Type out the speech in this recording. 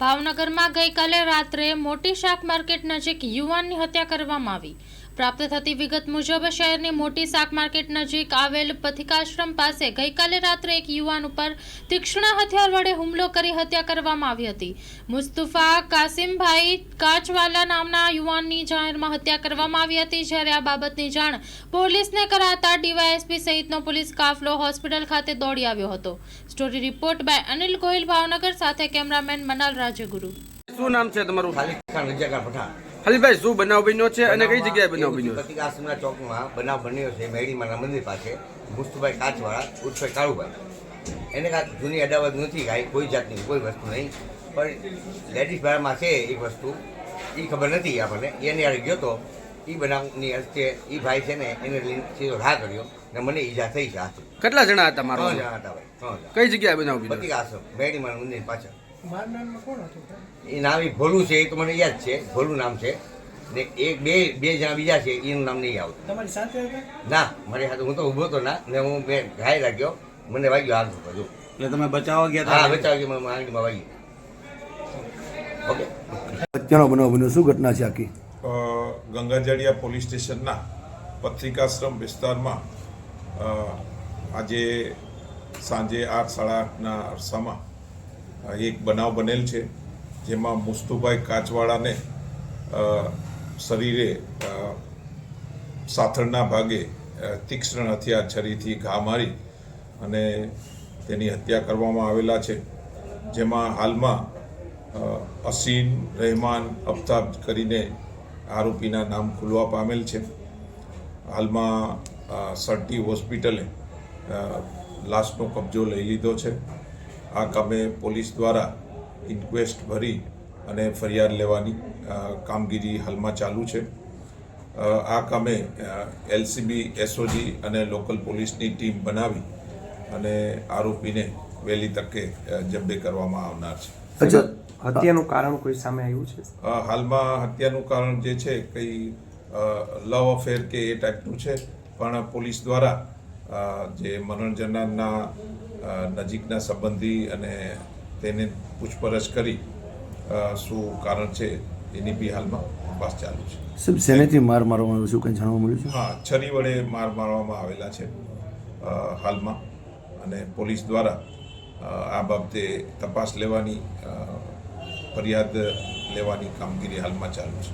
ભાવનગરમાં ગઈકાલે રાત્રે મોટી શાક માર્કેટ નજીક યુવાનની હત્યા કરવામાં આવી. પ્રાપ્ત થતી વિગત મુજબ શહેરની મોટી શાક માર્કેટ નજીક આવેલ પથિકાશ્રમ પાસે ગઈકાલે રાત્રે એક યુવાન ઉપર તીક્ષ્ણ હથિયાર વડે હુમલો કરી હત્યા કરવામાં આવી હતી. મુસ્તુફા કાસિમભાઈ કાચવાલા નામના યુવાનની જાહેરમાં હત્યા કરવામાં આવી હતી. જ્યારે આ બાબતની જાણ પોલીસને કરાતા ડીવાયએસપી સહિતનો પોલીસ કાફલો હોસ્પિટલ ખાતે દોડી આવ્યો હતો. Story report by Anil Gohil Bhavnagar સાથે કેમેરામેન મનાલ રાજગુરુ શું નામ છે તમારું? ખાલી પઠાણ. ખાલીભાઈ શું બનાવ બન્યો છે અને કઈ જગ્યાએ બનાવ બન્યો છે? આશ્રમના ચોકમાં બનાવ બન્યો છે મેડીમાના મંદિર પાસે મુસ્તુભાઈ કાચવાળા ઉર્ફે કાળુભાઈ. એને કાંઈ જૂની અદાવત નથી કાંઈ કોઈ જાતની કોઈ વસ્તુ નહીં. પણ લેડીઝ ભાડામાં છે એક વસ્તુ એ ખબર નથી આપણને. એને યાર ગયો તો એ બનાવની અર્થે એ ભાઈ છે ને એને સીધો ઘા કર્યો ને મને ઈજા થઈ છે કેટલા જણા હતા મારો જણા હતા ભાઈ કઈ જગ્યાએ બનાવ પ્રતિક આશ્રમ મેડીમાના મંદિર પાછળ. એ નામ એ ભોલું છે એ તો મને યાદ છે ભોલું નામ છે. ને એક બે બે જણા બીજા છે એનું નામ નહીં આવતું. તમારી સાથે હતા? ના મારી સાથે હું તો ઊભો તો ના ને હું બે ઘાય લાગ્યો મને વાગ્યો હાથ જો એટલે તમે બચાવવા ગયા હા હતા? બચાવ કે મને આંગળીમાં વાગી ઓકે? હત્યાનો બનાવ બન્યો શું ઘટના છે આખી? અ, ગંગાજળિયા પોલીસ સ્ટેશનના પત્રિકાશ્રમ વિસ્તારમાં આજે સાંજે આઠ સાડા આઠના અરસામાં એક બનાવ બનેલ છે, જેમાં મુસ્તુભાઈ કાચવાળાને શરીરે સાથળના ભાગે તીક્ષ્ણ હથિયાર છરીથી ઘા મારી અને તેની હત્યા કરવામાં આવેલા છે. જેમાં હાલમાં અસીન રહેમાન અફતાબ કરીને આરોપીના નામ ખુલવા પામેલ છે. હાલમાં સરટી હોસ્પિટલે લાશનો કબજો લઈ લીધો છે. આ કામે પોલીસ દ્વારા ઇન્ક્વેસ્ટ ભરી અને ફરિયાદ લેવાની કામગીરી હાલમાં ચાલુ છે. આ કામે એલસીબી એસઓજી અને લોકલ પોલીસની ટીમ બનાવી અને આરોપીને વહેલી તકે જબ્બે કરવામાં આવનાર છે. હત્યાનું કારણ કોઈ સામે આવ્યું છે? હાલમાં હત્યાનું કારણ જે છે કંઈ લવ અફેર કે એ ટાઈપનું છે પણ પોલીસ દ્વારા જે મનોરંજનના નજીકના સંબંધી અને તેને પૂછપરછ કરી શું કારણ છે એની બી હાલમાં તપાસ ચાલુ છે. સાહેબ શેનેથી માર મારવામાં આવ્યો શું કંઈ જાણવા મળ્યું છે? હા છરી વડે માર મારવામાં આવેલા છે હાલમાં. અને પોલીસ દ્વારા આ બાબતે તપાસ લેવાની ફરિયાદ લેવાની કામગીરી હાલમાં ચાલુ છે.